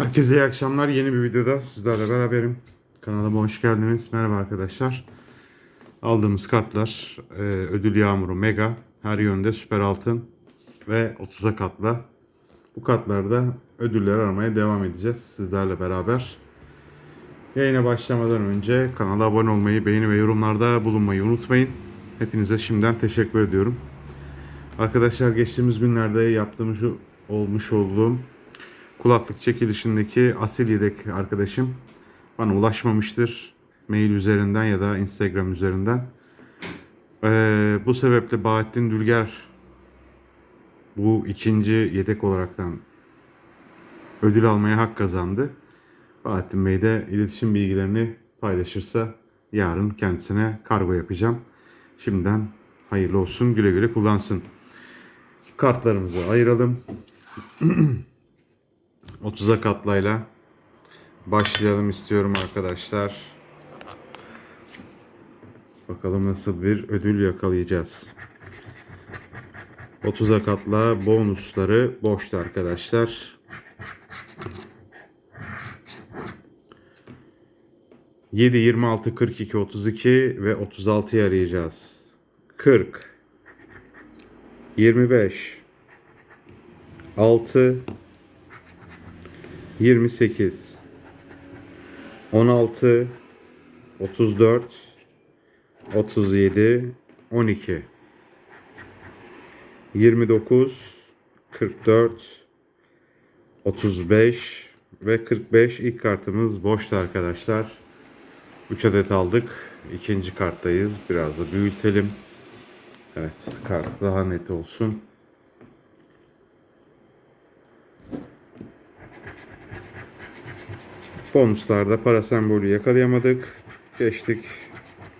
Herkese iyi akşamlar. Yeni bir videoda sizlerle beraberim. Kanalıma hoş geldiniz. Merhaba arkadaşlar. Aldığımız kartlar e, ödül yağmuru mega. Her yönde süper altın ve 30'a katla. Bu katlarda ödüller aramaya devam edeceğiz sizlerle beraber. Yayına başlamadan önce kanala abone olmayı, beğeni ve yorumlarda bulunmayı unutmayın. Hepinize şimdiden teşekkür ediyorum. Arkadaşlar geçtiğimiz günlerde yaptığımız olmuş olduğum kulaklık çekilişindeki asil yedek arkadaşım bana ulaşmamıştır. Mail üzerinden ya da Instagram üzerinden. Ee, bu sebeple Bahattin Dülger bu ikinci yedek olaraktan ödül almaya hak kazandı. Bahattin Bey de iletişim bilgilerini paylaşırsa yarın kendisine kargo yapacağım. Şimdiden hayırlı olsun güle güle kullansın. Kartlarımızı ayıralım. 30'a katlayla başlayalım istiyorum arkadaşlar. Bakalım nasıl bir ödül yakalayacağız. 30'a katla bonusları boştu arkadaşlar. 7, 26, 42, 32 ve 36'yı arayacağız. 40, 25, 6, 28 16 34 37 12 29 44 35 ve 45 ilk kartımız boştu arkadaşlar. 3 adet aldık. İkinci karttayız. Biraz da büyütelim. Evet, kart daha net olsun. Bonuslarda para sembolü yakalayamadık. Geçtik.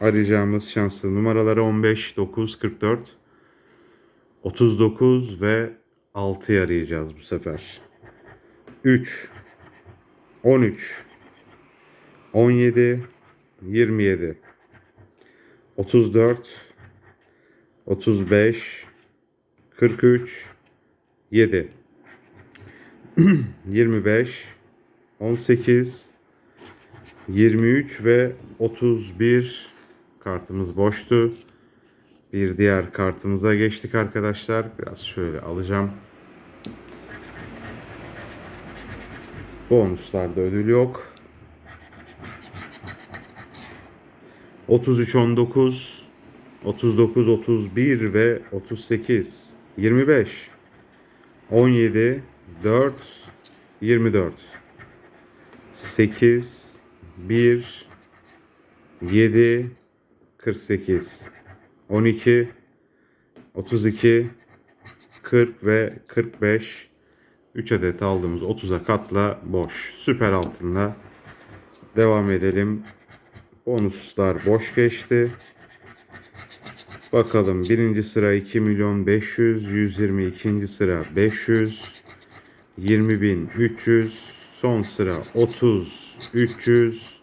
Arayacağımız şanslı numaraları 15, 9, 44, 39 ve 6'yı arayacağız bu sefer. 3, 13, 17, 27, 34, 35, 43, 7, 25, 18, 23 ve 31 kartımız boştu. Bir diğer kartımıza geçtik arkadaşlar. Biraz şöyle alacağım. Bonuslarda ödül yok. 33 19 39 31 ve 38 25 17 4 24 8 1 7 48 12 32 40 ve 45 3 adet aldığımız 30'a katla boş. Süper altınla devam edelim. Bonuslar boş geçti. Bakalım birinci sıra 2 milyon 500, 122. sıra 500, 20 bin 300, son sıra 30, 300,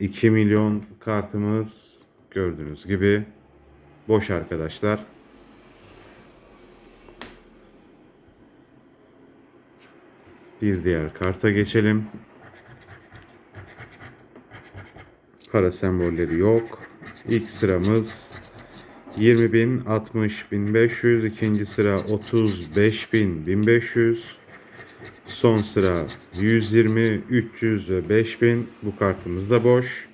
2 milyon kartımız gördüğünüz gibi boş arkadaşlar. Bir diğer karta geçelim. Para sembolleri yok. İlk sıramız 20.000, 60.500, ikinci sıra 35.000, 1500, son sıra 120, 300 ve 5000. Bu kartımız da boş.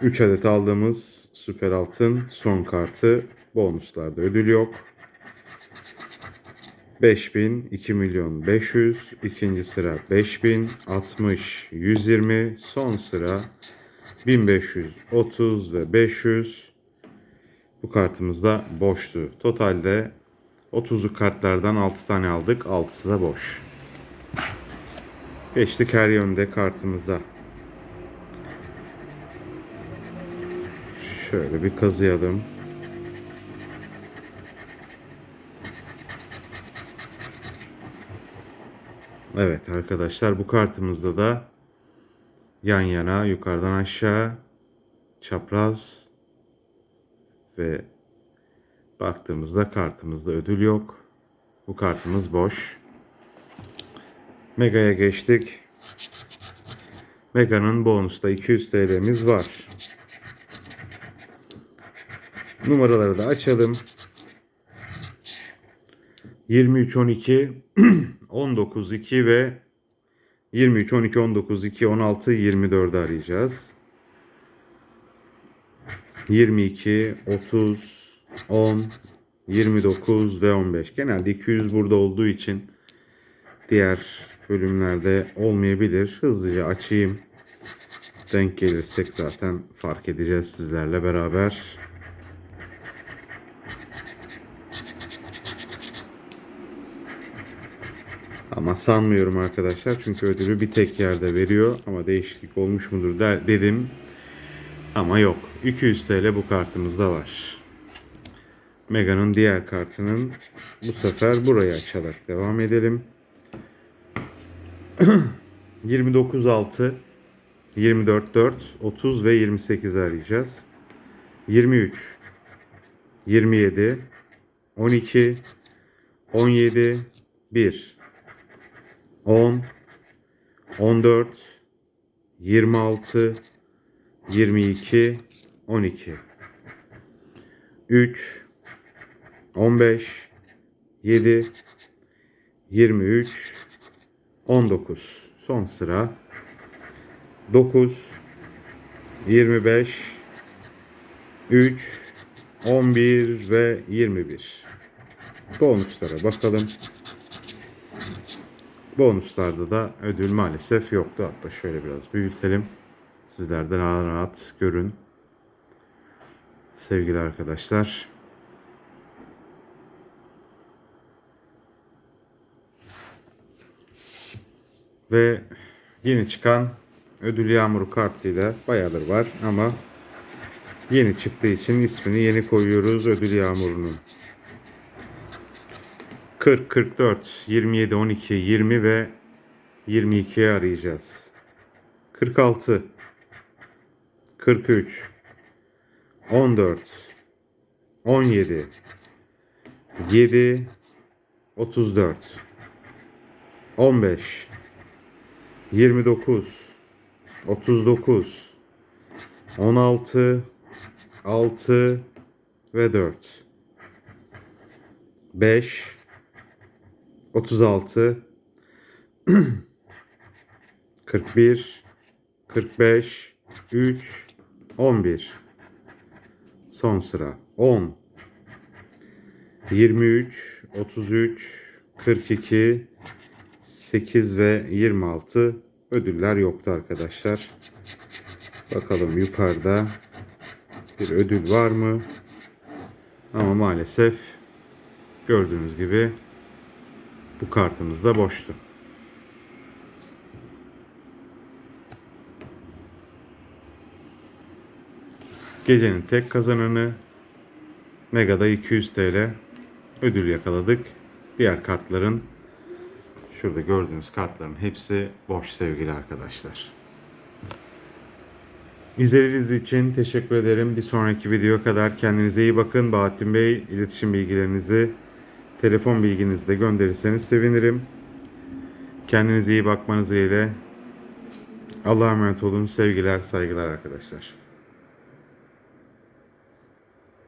3 adet aldığımız süper altın son kartı. Bonuslarda ödül yok. 5000, 2 milyon 500, ikinci sıra 5000, 60, 120, son sıra 1530 ve 500. Bu kartımız da boştu. Totalde 30'luk kartlardan 6 tane aldık. 6'sı da boş. Geçtik her yönde kartımıza. Şöyle bir kazıyalım. Evet arkadaşlar bu kartımızda da yan yana yukarıdan aşağı çapraz ve baktığımızda kartımızda ödül yok. Bu kartımız boş. Mega'ya geçtik. Mega'nın bonusta 200 TL'miz var. Numaraları da açalım. 23 12 19 2 ve 23 12 19 2 16 24 arayacağız. 22 30 10 29 ve 15. Genelde 200 burada olduğu için diğer bölümlerde olmayabilir. Hızlıca açayım. Denk gelirsek zaten fark edeceğiz sizlerle beraber. Ama sanmıyorum arkadaşlar çünkü ödülü bir tek yerde veriyor ama değişiklik olmuş mudur der, dedim. Ama yok. 200 TL bu kartımızda var. Mega'nın diğer kartının bu sefer burayı açarak devam edelim. 29 6 24 4 30 ve 28 arayacağız. 23 27 12 17 1 10 14 26 22 12 3 15 7 23 19 son sıra. 9 25 3 11 ve 21 bonuslara bakalım. Bonuslarda da ödül maalesef yoktu. Hatta şöyle biraz büyütelim. Sizler de rahat rahat görün. Sevgili arkadaşlar Ve yeni çıkan ödül yağmuru kartıyla bayağıdır var ama yeni çıktığı için ismini yeni koyuyoruz ödül yağmurunun. 40, 44, 27, 12, 20 ve 22'ye arayacağız. 46, 43, 14, 17, 7, 34, 15, 29 39 16 6 ve 4 5 36 41 45 3 11 son sıra 10 23 33 42 8 ve 26 ödüller yoktu arkadaşlar. Bakalım yukarıda bir ödül var mı? Ama maalesef gördüğünüz gibi bu kartımız da boştu. Gecenin tek kazananı Mega'da 200 TL ödül yakaladık. Diğer kartların Şurada gördüğünüz kartların hepsi boş sevgili arkadaşlar. İzlediğiniz için teşekkür ederim. Bir sonraki videoya kadar kendinize iyi bakın. Bahattin Bey iletişim bilgilerinizi telefon bilginizi de gönderirseniz sevinirim. Kendinize iyi bakmanız ile Allah'a emanet olun. Sevgiler, saygılar arkadaşlar.